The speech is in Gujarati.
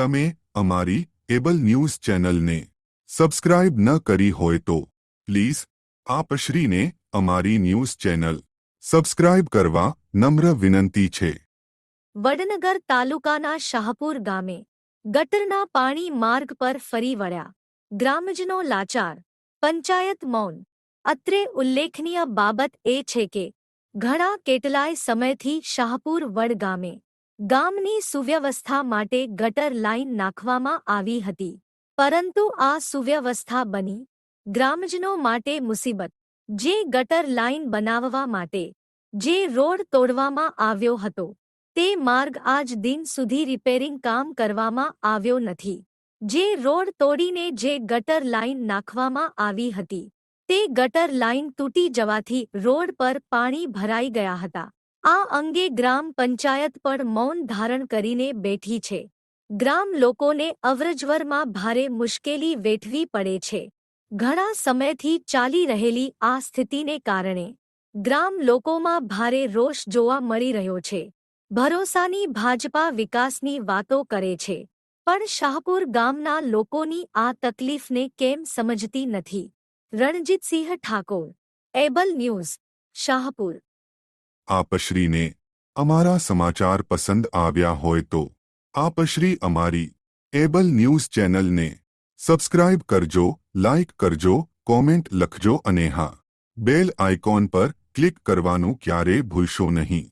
તમે અમારી કેબલ ન્યૂઝ ચેનલને સબસ્ક્રાઇબ ન કરી હોય તો પ્લીઝ આપશ્રીને અમારી ન્યૂઝ ચેનલ સબસ્ક્રાઇબ કરવા નમ્ર વિનંતી છે. વડનગર તાલુકાના શાહપુર ગામે ગટરના પાણી માર્ગ પર ફરી વળ્યા. ગ્રામજનો લાચાર. પંચાયત મૌન. અત્રે ઉલ્લેખનીય બાબત એ છે કે ઘણા કેટલાય સમયથી શાહપુર વડ ગામે ગામની સુવ્યવસ્થા માટે ગટર લાઇન નાખવામાં આવી હતી. પરંતુ આ સુવ્યવસ્થા બની ગ્રામજનો માટે મુસીબત, જે ગટર લાઇન બનાવવા માટે, જે રોડ તોડવામાં આવ્યો હતો. તે માર્ગ આજ દિન સુધી રિપેરિંગ કામ કરવામાં આવ્યો નથી. જે રોડ તોડીને જે ગટર લાઇન નાખવામાં આવી હતી, તે ગટર લાઇન તૂટી જવાથી રોડ પર પાણી ભરાઈ ગયા હતા. આ અંગે ગ્રામ પંચાયત પણ મૌન ધારણ કરીને બેઠી છે. ગ્રામ લોકોને અવરજવરમાં ભારે મુશ્કેલી વેઠવી પડે છે. ઘણા સમયથી ચાલી રહેલી આ સ્થિતિને કારણે ગ્રામ લોકોમાં ભારે રોષ જોવા મળી રહ્યો છે. ભરોસાની ભાજપા વિકાસની વાતો કરે છે. પણ શાહપુર ગામના લોકોની આ તકલીફને કેમ સમજતી નથી? Ranjitsinh Thakor, Able News, Shahpur. આપશ્રીને અમારા સમાચાર પસંદ આવ્યા હોય તો આપશ્રી અમારી એબલ ન્યૂઝ ચેનલને સબસ્ક્રાઇબ કરજો લાઇક કરજો કોમેન્ટ લખજો અને હા બેલ આઇકોન પર ક્લિક કરવાનું ક્યારે ભૂલશો નહીં